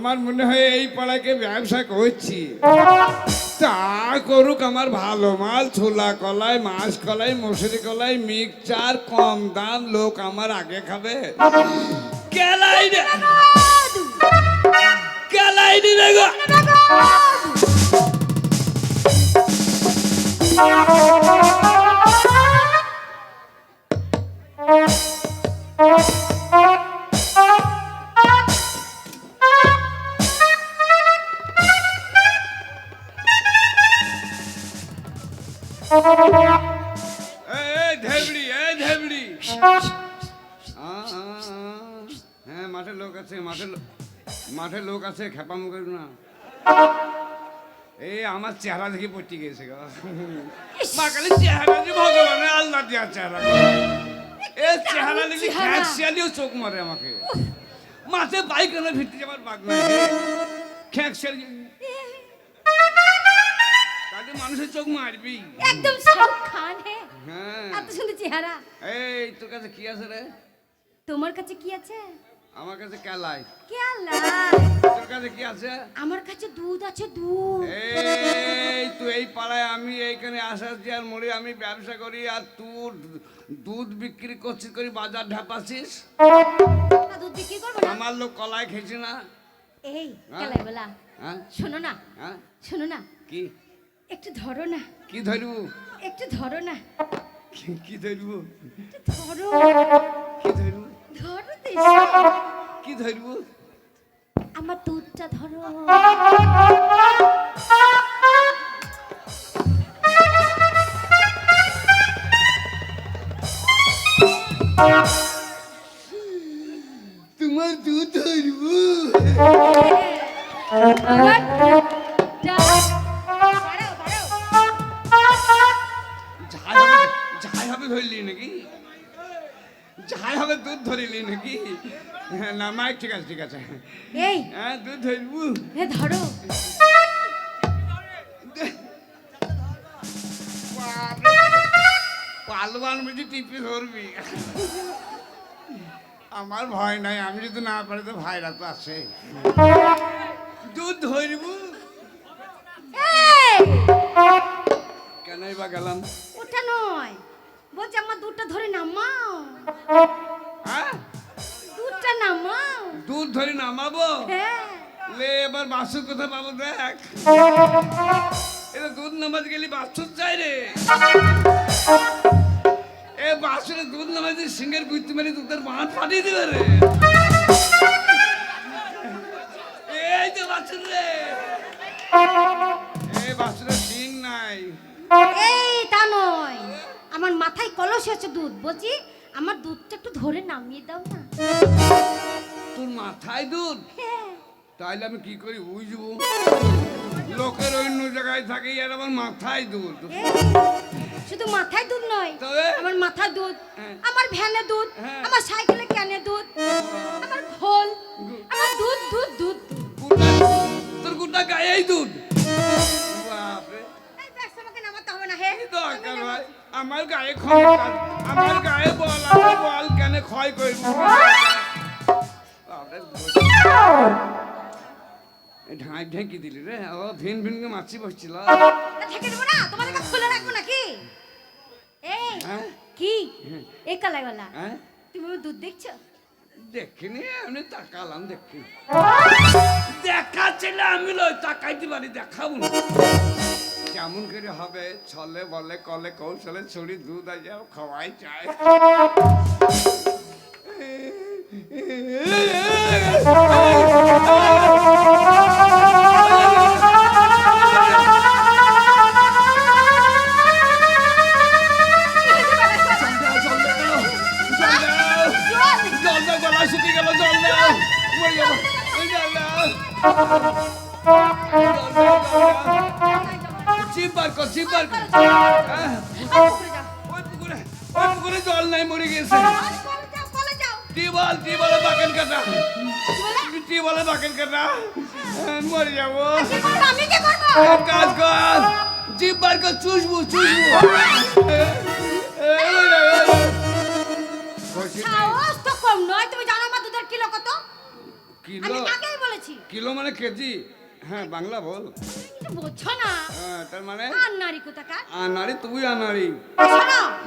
আমার মনে হয় এই পাড়াকে ব্যবসা করছি। তা করুক আমার ভালো মাল, ছোলা কলাই, মাছ কলাই, মসুরি কলাই, মিক্সচার, কম দাম লোক আমার আগে খাবে। কেলাই হ্যাঁ মাঠে লোক আছে মাঠে মাঠে লোক আছে খেপাম করু না এই আমার চেহারা দেখে পড়তে গেছে মা খালি চেহারা যে ভগবানের আল্লাহ চেহারা। এই চেহারা দেখে চেহারা? খ্যাকশিয়ালিও চোখ মারে আমাকে মাঠে বাইক এনে ফিরতে যাবার বাগ নাই খ্যাকশিয়ালি তাদের মানুষের চোখ মারবি। একদম শাহরুখ খান হ্যাঁ। এত সুন্দর চেহারা। এই তোর কাছে কি আছে রে? তোমার কাছে কি আছে? আমার কাছে কেলাই কে আল্লাহ তোর কাছে কি আছে? আমার কাছে দুধ আছে দুধ। এই তুই এই পাড়ায় আমি এইখানে আসাচ্ছি আর মরে আমি ব্যবসা করি আর তুই দুধ বিক্রি করছিস করি বাজার ঢাপাছিস দুধ বিক্রি করব না। আমার লোক কলাই খেয়েছি না। এই হ্যাঁ? কেলাই বলা হ্যাঁ? শোনো না। হ্যাঁ? শোনো না। কি? একটু ধরো না। কি ধরবো একটু ধরো না। কি- ধরবো ধরো। কি ধরবো ধরো কি ধরবো আমার দুধটা ধরো। তোমার দুধ ধরবো যাই ধরলি নাকি? যাই হবে দুধ ধরিলি নাকি? হ্যাঁ, না মাইক ঠিক আছে ঠিক আছে। এই। হ্যাঁ দুধ ধরবো এ ধরো। পালবান বুঝি টিপি ধরবি। আমার ভয় নাই আমি যদি না পারি তো ভাইরা তো আছে। দুধ ধরব কেনই বা গেলাম? ওটা নয়। বলছি আমার দুধটা ধরে নামাও। হ্যাঁ? দুধটা নামাও। দুধ ধরে নামাবো? হ্যাঁ। লে এবার বাসুর কথা পাবো দেখ। এটা দুধ নামাজ গেলি বাসুর চাই রে। এ বাসুরে দুধ নামাজ সিংহের গুইতে মেরে দুধের মাঠ ফাটিয়ে দিবে রে। এই তো বাসুর রে। এই বাসুরের সিং নাই। এই তা নয়। আমার মাথায় কলস আছে দুধ বলছি আমার দুধটা একটু ধরে নামিয়ে দাও না। তোর মাথায় দুধ? হ্যাঁ। তাইলে আমি কি করি বুঝব? লোকের অন্য জায়গায় থাকে আর আমার মাথায় দুধ। শুধু মাথায় দুধ নয় তবে? আমার মাথায় দুধ হ্যাঁ। আমার ভ্যানে দুধ হ্যাঁ। আমার সাইকেলে ক্যানে দুধ আমার খোল আমার দুধ দুধ দুধ দুধ। তোর গোটা গায়েই দুধ। বাপরে। এই ব্যাস আমাকে নামাতে হবে না হে। দরকার ভাই? আমার গায়ে ক্ষমতা আমার গায়ে বল আমার বল কেন ক্ষয় করব? ঢাই ঢেঁকি দিলি রে। ও ভিন ভিন করে মাছি বসছিল। ঠেকে দেবো না। তোমাদেরকে খুলে রাখব নাকি? এই হ্যাঁ? কি? এই কালাই গলা হ্যাঁ? তুমি দুধ দেখছ? দেখিনি এমনি তাকালাম দেখি। দেখাচ্ছিলে আমি লই দেখাবো না। কেমন করে হবে? ছলে বলে কলে কৌশলে ছড়ি দুধ আই যাও খাওয়াই চায় জল চিপ বার কর। চিপ বার কর। হ্যাঁ, ওই পুকুরে ওই পুকুরে জল নাই মরে গেছে। টিউবওয়েল টিউবওয়েলে বাকেন কাটা। টিউবওয়েলে বাকেন কাটা। হ্যাঁ, মরে যাব। আমি কি করব? কাজ কর। জিপ বার কর চুষবো চুষবো। ঘষি সাহস তো কম নয়। তুমি জানো আমার দুধের কিলো কত? কিলো? আমি আগেই বলেছি। কিলো মানে কেজি? হ্যাঁ বাংলা বল। না। হ্যাঁ তার মানে? আর নারী কোথাকার? আনারি তুই আনারি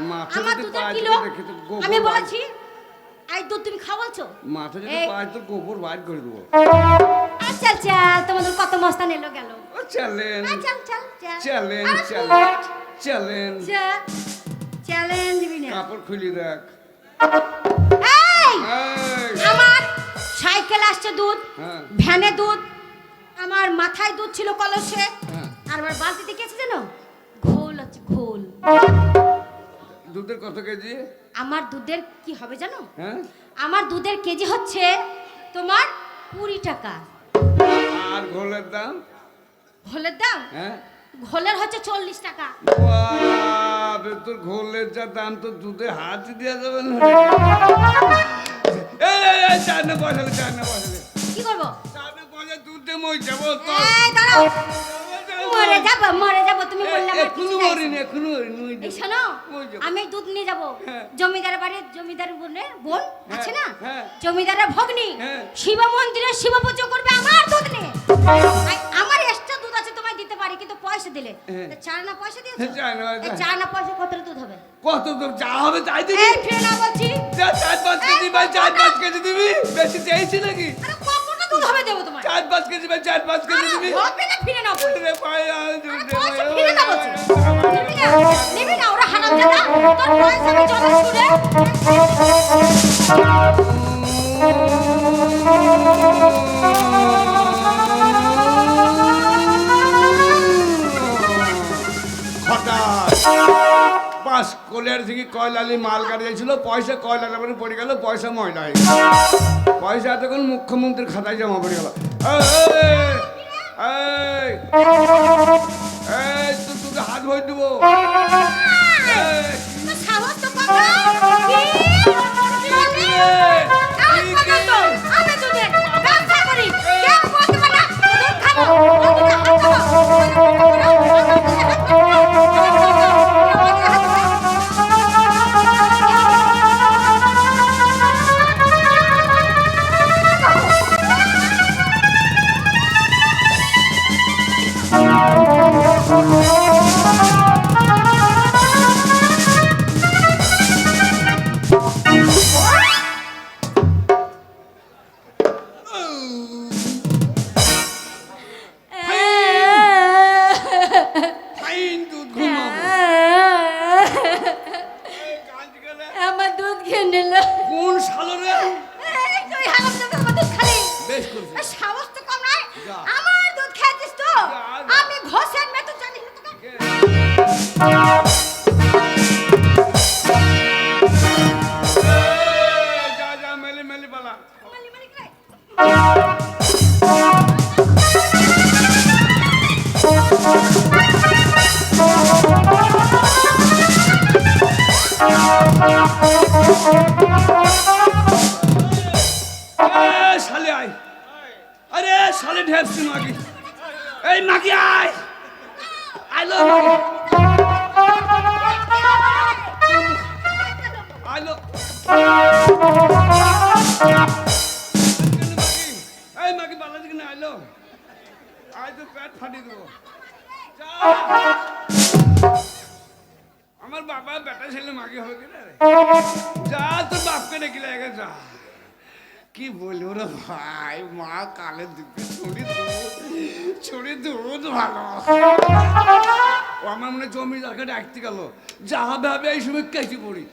মাথা যদি দুধের পাঁচ দেখে তো গোবর আমি। বলেছি এই দুধ তুমি খাওয়াছো মাথা যদি এই- পাঁচ তোর গোবর বাইর করে দেবো। আচ্ছা আচ্ছা তোমাদের কত মস্তান এলো গেল। চ্যালেঞ্জ চল চল চ্যালেঞ্জ চ্যালেঞ্জ চ্যালেঞ্জ চ্যালেঞ্জ দিবি না। কাপড় খুলি এই! এই, আমার সাইকেল আসছে দুধ হ্যাঁ। ভ্যানে দুধ আমার মাথায় দুধ ছিল কলসে। হ্যাঁ। আর আমার বালতিতে গেছে জানো? ঘোল আছে ঘোল। দুধের কত কেজি? আমার দুধের কি হবে জানো? হ্যাঁ। আমার দুধের কেজি হচ্ছে তোমার কুড়ি টাকা। আর ঘোলের দাম? ঘোলের দাম? হ্যাঁ। ঘোলের হচ্ছে চল্লিশ টাকা। তোর ঘোলের যা দাম তো দুধে হাত দেওয়া যাবে না। কি করব? না দুধ দিয়ে মই যাব তো? এই দাঁড়াও। মরে যাব মরে যাব তুমি বললে আমার এখনও মরি না এখনও মরি এই শোনো আমি দুধ নিয়ে যাব। হ্যাঁ। জমিদারের বাড়ির জমিদারের বোনের বোন আছে না? হ্যাঁ। জমিদারের ভগ্নি হ্যাঁ। শিব মন্দিরে শিব পুজো করবে আমার দুধ নিয়ে। আমার এক্সট্রা দুধ আছে তোমায় দিতে পারি কিন্তু পয়সা দিলে। চার না পয়সা দিয়েছ? চার না পয়সা। না কত দুধ হবে? কত তো যা হবে তাই দিবি। এই না বলছি। চার পাঁচ কেজি ভাই চার পাঁচ কেজি দিবি। বেশি চাইছি নাকি? আরে হবে দেবো তোমায়? চার পাঁচ কেজি বা চার পাঁচ কেজি দিবি হবে না ফিরে নাও রে ভাই, ফিরে নাও নিবি না ওরা হারাম দাদা তোর পয়সা আমি ছুড়ে হঠাৎ বাস কোলের থেকে কয়লালি মাল গাড়ি যাচ্ছিল পয়সা কয়লার উপরে পড়ে গেল পয়সা ময়লা হয়ে গেল। পয়সা তখন মুখ্যমন্ত্রীর খাতায় জমা পড়ে গেল। তোকে হাত ভরে দেবো। এই, ভাই, মা কালের দিকে ছড়ি ছড়ি দুধ ভালো। ও আমার মনে জমি জায়গা ডাকতে গেল। যা হবে হবে, এই সময় কেটে পড়ি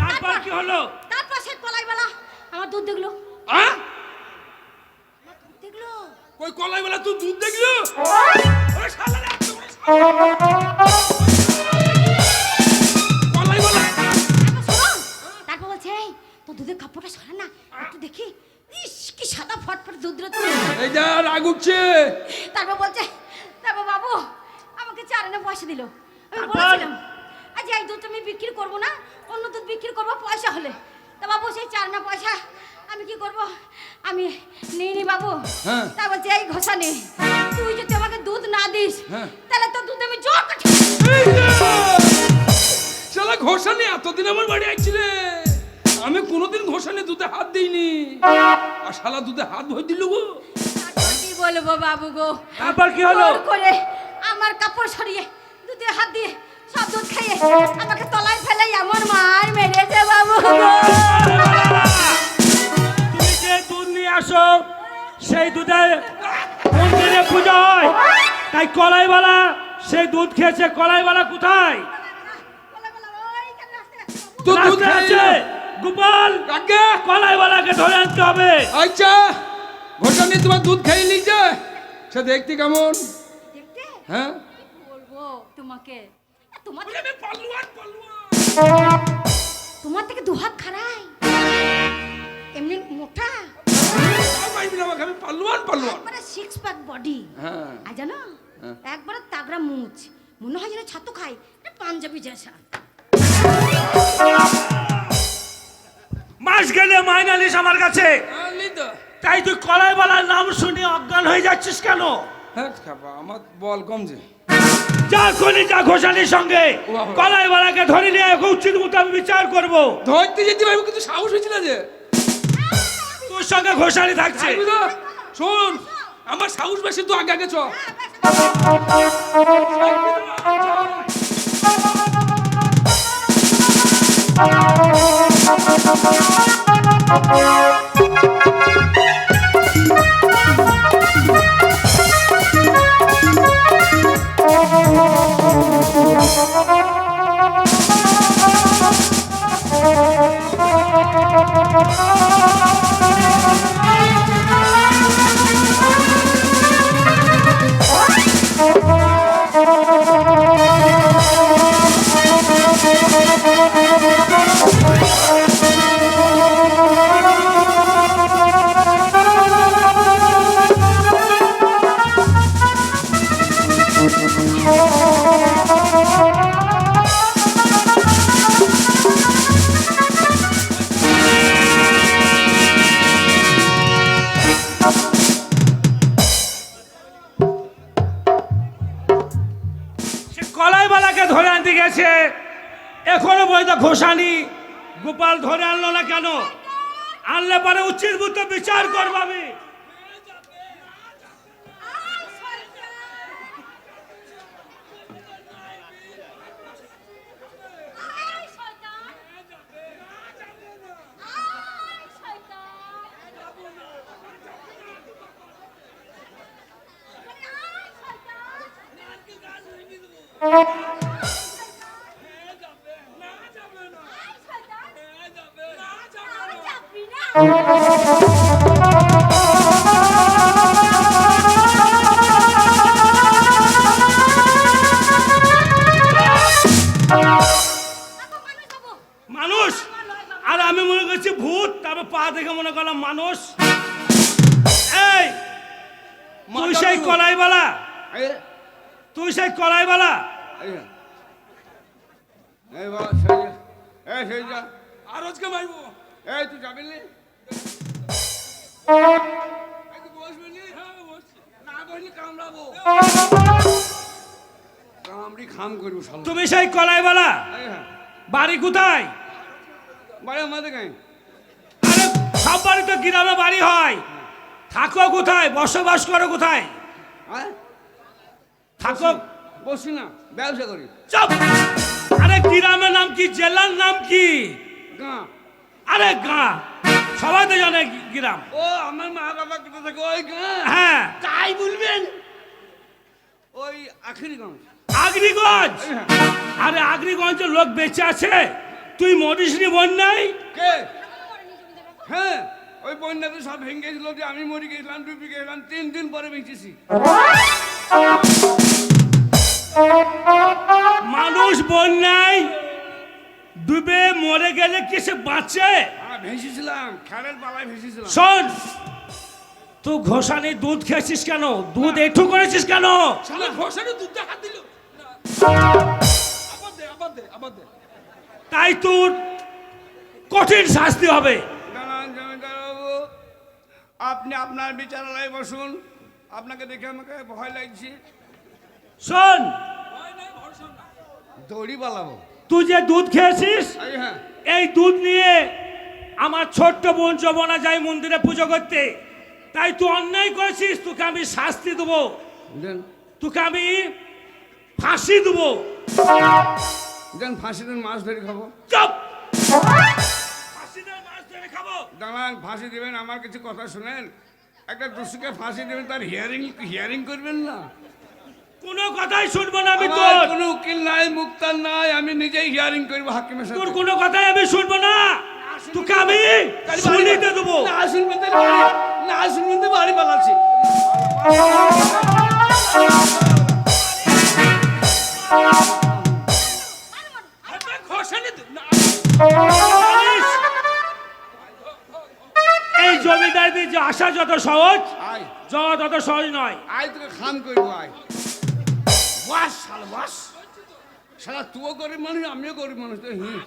তারপর কি হলো? তারপর সে কলাইওয়ালা আমার দুধ দেখল। হ্যাঁ দেখল। কই কলাই বেলা তুই দুধ দেখলি? ওরে শালা রে, বেলা তারপর বলছে তো দুধের কাপড়টা সরা না। একটু দেখি। ইস কি সাদা ফটফট দুধ রে তুমি এই যা রাগ উঠছে। তারপর বলছে তারপর বাবু আমাকে চার আনা পয়সা দিল। আমি বলেছিলাম দুধ আমি বিক্রি করব না অন্য দুধ বিক্রি করব পয়সা হলে। তা বাবু সেই চার না পয়সা আমি কি করব? আমি নিই নি বাবু। হ্যাঁ। তা বলছে এই ঘষা নে। তুই যদি আমাকে দুধ না দিস হ্যাঁ। তাহলে তো দুধ আমি জোর যা! শালা ঘোষানি এতদিন আমার বাড়ি আইছিলে। আমি কোনোদিন ঘোষানি দুধে হাত দিইনি। আর শালা দুধে হাত ভর দিল গো। কি বলব বাবু গো? তারপর কি হলো? করে আমার কাপড় সরিয়ে দুধে হাত দিয়ে সব দুধ খাইয়ে আমাকে তলায় ফেলে এমন মার মেরেছে বাবু। তুমি যে দুধ নিয়ে আসো। সেই দুধে মন্দিরে পুজো হয়। তাই কলাইওয়ালা সেই দুধ খেয়েছে। কলাইওয়ালা কোথায়? তো দুধ আছে খাইয়ে গোপাল আগে কলাইওয়ালাকে ধরে আনতে হবে। আচ্ছা ঘোষানি তোমার দুধ খাইয়ে লিখছে সে দেখতে কেমন? হ্যাঁ? বলব তোমাকে? তোমার আমি পাল্লুয়ান পাল্লুয়ান তোমার থেকে দুহাত খারাই এমনি মোটা। আমি পাল্লুয়ান পাল্লুয়ান একবারে সিক্স প্যাক বডি হ্যাঁ। আর জানো হ্যাঁ। একবারে তাগড়া মুছ মনে হয় যেন ছাতু খাই পাঞ্জাবি জেসা। মাস গেলে মাইনালিস আমার কাছে। তাই তুই কলাইওয়ালার নাম শুনে অজ্ঞান হয়ে যাচ্ছিস কেন? হ্যাঁ আমার বল কম যে। যা যা ঘোষানির সঙ্গে। বাবা। কলাইওয়ালাকে ধরে নিয়ে উচিত মতো আমি বিচার করব। ধরতে যেতে পারব কিন্তু সাহস হয়েছিল যে। তোর সঙ্গে ঘোষানি থাকছে? শোন আমার সাহস বেশি তো আগে আগে চ। ধরে আনতে গেছে। এখনও পর্যন্ত ঘোষানি গোপাল ধরে আনলো না কেন? আনলে পরে উচিত বিচার করব আমি। দেখে মনে করলাম মানুষ। এই তুই সেই কলাইওয়ালা এই তুই সেই আর আজকে মাইবো। এই তুই যাবি? হ্যাঁ, করব শালা তুমি সেই কলাইওয়ালা এই হ্যাঁ। বাড়ি কোথায়? বাড়ি আমাদের গায়ে। আরে সব তো গ্রামে বাড়ি হয়। থাকো কোথায়? বসবাস করো কোথায়? হ্যাঁ? থাকো। বসি না ব্যবসা করি। চুপ! আরে গ্রামের নাম কি জেলার নাম কি? গাঁ। আরে গাঁ। সবাই তো জানে গ্রাম ও আমার মা বাবা কোথা থেকে? ওই গাঁ। হ্যাঁ। তাই বলবেন? ওই আখিরিগঞ্জ। আগ্রিগঞ্জ হ্যাঁ। আরে আগ্রিগঞ্জের লোক বেঁচে আছে। তুই মরিসনি বন্যায়? কে? হ্যাঁ ওই বন্যাতে সব ভেঙে গেছিল যে আমি মরে গেছিলাম ডুবে গেছিলাম তিন দিন পরে বেঁচেছি মানুষ বন্যায় ডুবে মরে গেলে কি সে বাঁচে? হ্যাঁ ভেসেছিলাম খেলের পালায় ভেসেছিলাম শোন তুই ঘোষানি দুধ খেয়েছিস কেন? দুধ একটু করেছিস কেন? শালা ঘষানি দুধে হাত দিল। আবার দে আবার দে আবার দে। তাই তোর কঠিন শাস্তি হবে। আপনি আপনার বিচারালয়ে বসুন। আপনাকে দেখে আমাকে ভয় লাগছে। শোন! দড়ি পালাবো তুই যে দুধ খেয়েছিস এই হ্যাঁ। এই দুধ নিয়ে আমার ছোট্ট বোন যমনা যায় মন্দিরে পুজো করতে। তাই তুই অন্যায় করেছিস তোকে আমি শাস্তি দেবো। তোকে আমি ফাঁসি দেবো। ফাঁসি দেন মাছ ধরে খাব। চুপ! দাঁড়ান ফাঁসি দেবেন আমার কিছু কথা শুনেন। একটা দোষীকে ফাঁসি দেবেন তার হিয়ারিং হিয়ারিং করবেন না। কোনো কথাই শুনব না আমি তোর। কোনো উকিল নাই মুক্তার নাই আমি নিজেই হিয়ারিং করব হাকিমের সাথে। তোর কোনো কথাই আমি শুনব না। তোকে আমি শুনিতে দেবো। না বাড়ি না শুনবেন তো বাড়ি পালাচ্ছি ঘষানি দু- না, জানিস? এই জমিদারদের যে আসা যত সহজ যাওয়া তত সহজ নয়। আয় তোকে খান করব আয়। বাস শালা বাস শালা তুইও গরিব মানুষ আমিও গরিব মানুষ তো হিম।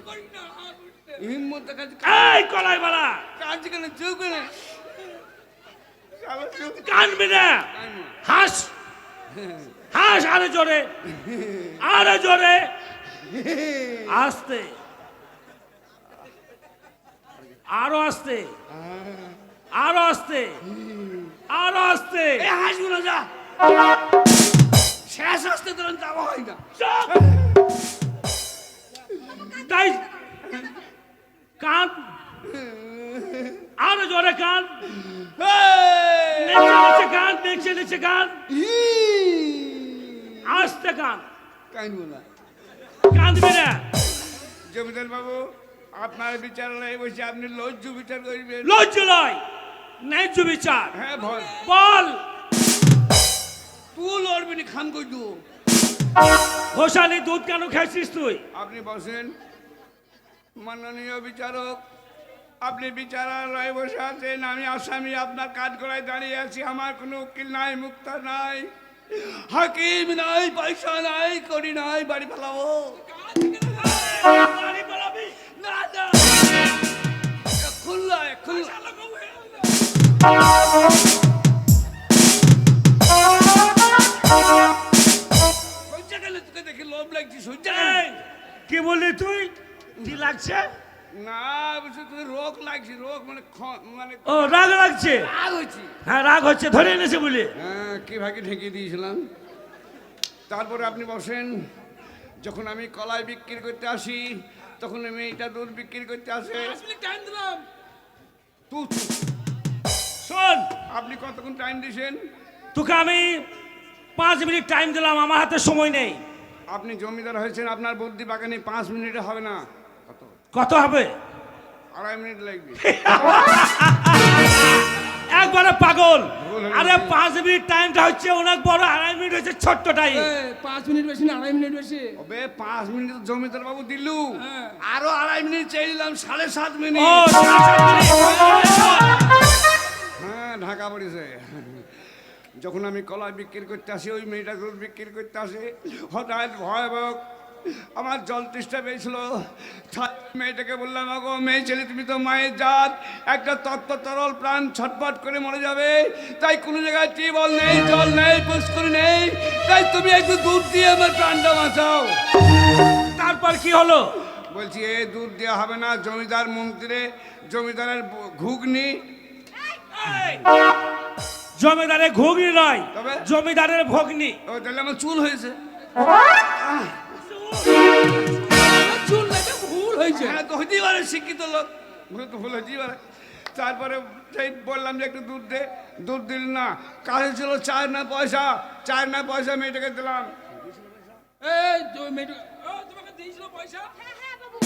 হিম্মত দেখাচ্ছি এই কলাই বালা কাজ কেন চুপ করে। চুপ। কানবি না। হাস। হাস আরও জোরে। আরও জোরে। আস্তে। আরও আস্তে। আরও আস্তে। আরও আস্তে। এই হাসগুলো যা। শেষ আসতে তোর যাওয়া হয় না। তাই কান আরও জোরে কান নিচে কান নিচে নিচে কান আস্তে কান কানবো না। কাঁদবি না। জমিদার বাবু আপনার বিচারালয়ে বসে আপনি লজ্জু বিচার করবেন। লজ্জ লয় ন্যায্য বিচার। হ্যাঁ ভয় বল। তুই লড়বি না খান কই দু। ঘোষালি দুধ কেন খেয়েছিস তুই? আপনি বসেন। মাননীয় বিচারক আপনি বিচারালয়ে বসে আছেন আমি আসামি আপনার কাঠ গড়ায় দাঁড়িয়ে আছি আমার কোনো উকিল নাই মুক্তা নাই হাকিম নাই পয়সা নাই করি নাই বাড়ি পালাবো কি বললি তুই? কি লাগছে? না বুঝছ তোকে রোগ লাগছে রোগ মানে খ- মানে ও রাগ লাগছে? রাগ হচ্ছে। হ্যাঁ রাগ হচ্ছে ধরে এনেছে বলে। হ্যাঁ কি ভাগে ঢেকে দিয়েছিলাম। তারপরে আপনি বসেন। যখন আমি কলাই বিক্রি করতে আসি তখন আমি এটা দুধ বিক্রি করতে আসে। পাঁচ মিনিট দিলাম? তু শোন। আপনি কতক্ষণ টাইম দিয়েছেন তোকে আমি পাঁচ মিনিট টাইম দিলাম আমার হাতে সময় নেই। আপনি জমিদার হয়েছেন আপনার বুদ্ধি বাগানে পাঁচ মিনিটে হবে না। কত? কত হবে? আড়াই মিনিট লাগবে। একবারে পাগল। আরে পাঁচ মিনিট টাইমটা হচ্ছে অনেক বড় আড়াই মিনিট হচ্ছে ছোট্ট টাইম পাঁচ মিনিট বেশি না আড়াই মিনিট বেশি। ওবে পাঁচ মিনিট তো জমিদার বাবু দিলু। হ্যাঁ। আরও আড়াই মিনিট চেয়ে দিলাম সাড়ে সাত মিনিট। ঢাকা পড়েছে। যখন আমি কলা বিক্রি করতে আসি ওই মেয়েটা দুধ বিক্রি করতে আসে হঠাৎ ভয়াবহ আমার জল তৃষ্ঠা পেয়েছিল। মেয়েটাকে বললাম আগো মেয়ে ছেলে তুমি তো মায়ের জাত। একটা তত্ত্ব তরল প্রাণ ছটপট করে মরে যাবে। তাই কোনো জায়গায় টিউবওয়েল নেই জল নেই পুষ্করি নেই। তাই তুমি একটু দুধ দিয়ে আমার প্রাণটা বাঁচাও। তারপর কি হলো? বলছি এ দুধ দেওয়া হবে না জমিদার মন্ত্রী জমিদারের ঘুগনি জমিদারের ঘুগনি নয় তবে? জমিদারের ভগ্নি। ও তাহলে আমার চুল হয়েছে। চুল ভুল হয়েছে। হ্যাঁ তো পারে শিক্ষিত লোক। ভুল তো ভুল হতেই পারে। তারপরে সেই বললাম যে একটু দুধ দে। দুধ দিল না কাছে ছিল চার না পয়সা। চার না পয়সা মেয়েটাকে দিলাম। এই তোমাকে দিয়েছিল পয়সা? হ্যাঁ হ্যাঁ বাবু।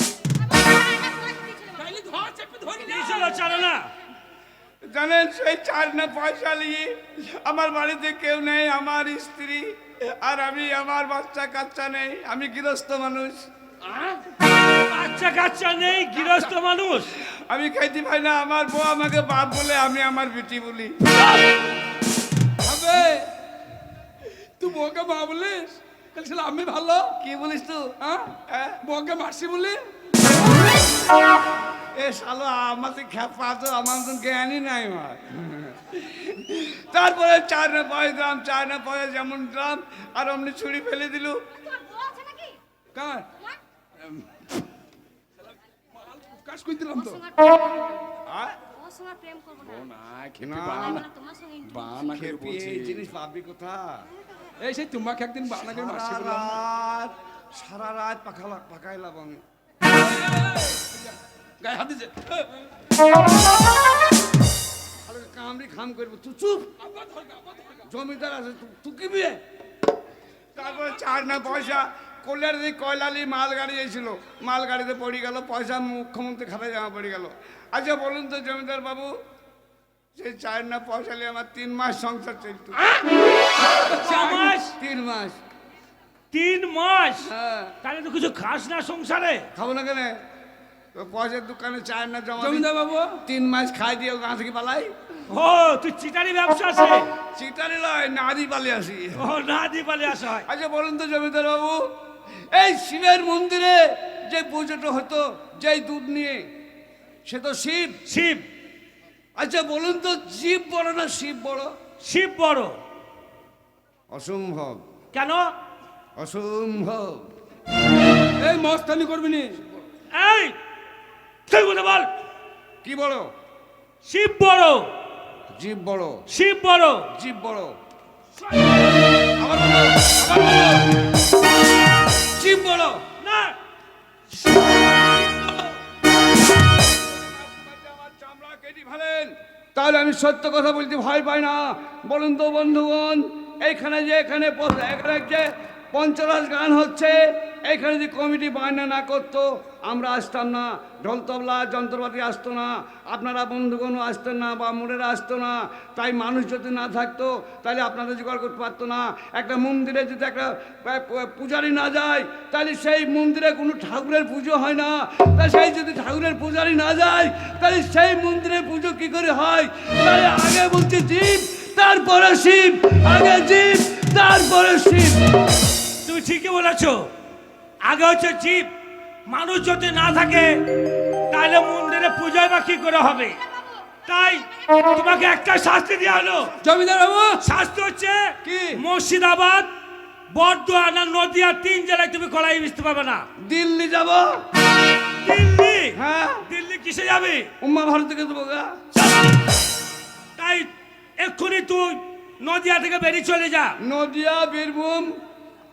ধর না। জানেন সেই চার না পয়সা নিয়ে আমার বাড়িতে কেউ নেই আমার স্ত্রী আর আমি আমার বাচ্চা কাচ্চা নেই আমি গৃহস্থ মানুষ। বাচ্চা কাচ্চা নেই গৃহস্থ মানুষ? আমি খাইতে পাই না আমার বউ আমাকে বাপ বলে আমি আমার বেটি বলি। হবে তুই বউকে মা বলিস? তাহলে আমি ভালো। কি বলিস তুই? হ্যাঁ? হ্যাঁ? বউকে মাসি বলি? এ শালো আমাকে খেপা তো আমার মতন জ্ঞানই নাই আমার তারপরে চার না পয়সা দিলাম চার না পয়সা যেমন দিলাম আর অমনি ছুরি ফেলে দিল। কার? কাজ করে দিলাম তো? তোমাকে একদিন মাসি সারা রাত পাকাইলাম আমি। গায়ে হাত দিছে। কামড়ি খাম করব। তুই চুপ। জমিদার আছে তু- তুই কি বিয়ে? তারপরে চার না পয়সা কল্যাণ দিকে কয়লালি মালগাড়ি এসেছিল। মালগাড়িতে পড়ে গেল পয়সা মুখ্যমন্ত্রী খাতায় জমা পড়ে গেল। আচ্ছা বলুন তো জমিদার বাবু সেই চার না পয়সা নিয়ে আমার তিন মাস সংসার চলতো। চার মাস? তিন মাস। তিন মাস? হ্যাঁ। তাহলে তো কিছু খাস না সংসারে। খাব না কেন? পয়সার দোকানে চার না জমা। জমিদার বাবু। তিন মাস খাই দিয়ে গাঁ থেকে পালাই। ও তুই চিটারি ব্যবসা আছে? চিটারি লয় নাদি পালে আসি। ও না দি পালে আসা হয়। আচ্ছা বলুন তো জমিদার বাবু এই শিবের মন্দিরে যে পুজোটা হতো যেই দুধ নিয়ে সে তো শিব। শিব। আচ্ছা বলুন তো জীব বড় না শিব বড়? শিব বড়। অসম্ভব। কেন? অসম্ভব। এই মস্তানি করবি নি। এই তুই বলে বল কি বড় শিব বড়। জীব বড়। শিব বড়। জীব বড়। আবার বলো, আবার বলো। জীব বড়। না। আমার চামড়া কেটে ফেলেন তাহলে আমি সত্য কথা বলতে ভয় পাই না। বলুন তো বন্ধুগণ এইখানে যে এখানে এখানে যে পঞ্চরাস গান হচ্ছে। এখানে যদি কমিটি বায়না না করতো, আমরা আসতাম না। ঢোল তবলা যন্ত্রপাতি আসতো না। আপনারা বন্ধুগণও আসতেন না বা মোড়েরা আসতো না। তাই মানুষ যদি না থাকতো, তাহলে আপনাদের জোগাড় করতে পারতো না। একটা মন্দিরে যদি একটা পূজারি না যায়, তাহলে সেই মন্দিরে কোনো ঠাকুরের পুজো হয় না। তা সেই যদি ঠাকুরের পূজারি না যায়, তাহলে সেই মন্দিরে পুজো কি করে হয়? তাই আগে বলছে জীব, তারপরে শিব। আগে জীব, তারপরে শিব। তুমি ঠিকই বলেছ। আগে হচ্ছে জীব মানুষ যদি না থাকে তাহলে মন্দিরে পূজায় বা কি করে হবে? তাই তোমাকে একটা শাস্তি দেওয়া হলো জমিদার বাবু! শাস্তি হচ্ছে কি? মুর্শিদাবাদ বর্ধমান আর নদিয়া তিন জেলায় তুমি কলাই বেচতে পারবে না। দিল্লি যাব? দিল্লি? হ্যাঁ। দিল্লি কিসে যাবে? উম্মা ভারত থেকে দেবো তাই এক্ষুনি তুই নদিয়া থেকে বেরিয়ে চলে যা। নদিয়া বীরভূম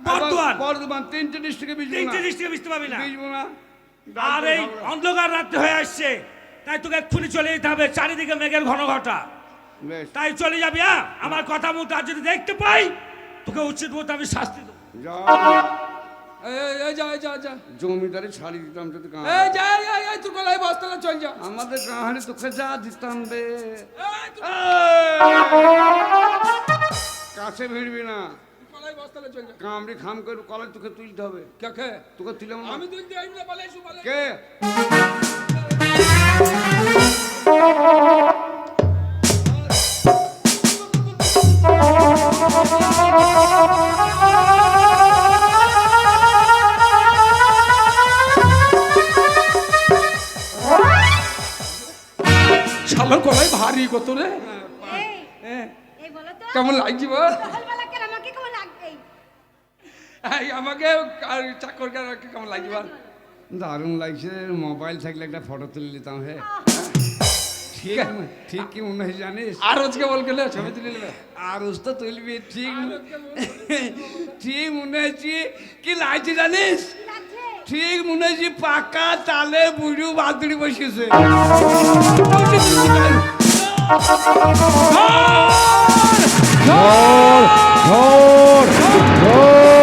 বর্ধমান। বর্ধমান তিনটে ডিস্ট্রিক্টে বীজবো তিনটে ডিস্ট্রিক্টে বেচতে পারবি না। বীজবো না। আর এই অন্ধকার রাত্রে হয়ে আসছে তাই তোকে এক্ষুনি চলে যেতে হবে চারিদিকে মেঘের ঘন ঘটা। তাই চলে যাবি হ্যাঁ? আমার কথা মতো আর যদি দেখতে পাই তোকে উচিত মতো আমি শাস্তি দেবো। জমিদারি ছাড়ি দিতাম যদি যা গলায় চল আমাদের গাঁহারে তোকে যা দিতাম রে কাছে ভিড়বি না। কামড়ি খাম করে কলে তোকে তুলতে হবে। কে কে? তোকে তুলে আমি তুই দিয়ে না পালাই কে? শালার গলায় ভারী কত রে এই হ্যাঁ, এই বলো তো। কেমন লাগছে বল? আমাকে চাকর কেমন লাগবে দারুণ লাগছে মোবাইল থাকলে একটা ফটো তুলে নিতাম হ্যাঁ। হে ঠিক কি মনে হয় জানিস? আর আজকে বল গেলে ছবি তুলে নেবে? আর তো তুলবি ঠিক ঠিক মনে হচ্ছে কি লাগছে জানিস? ঠিক মনে হচ্ছে পাকা তালে বুড়ু বাদুড়ি বসেছে ঝড় ঝড় ঝড়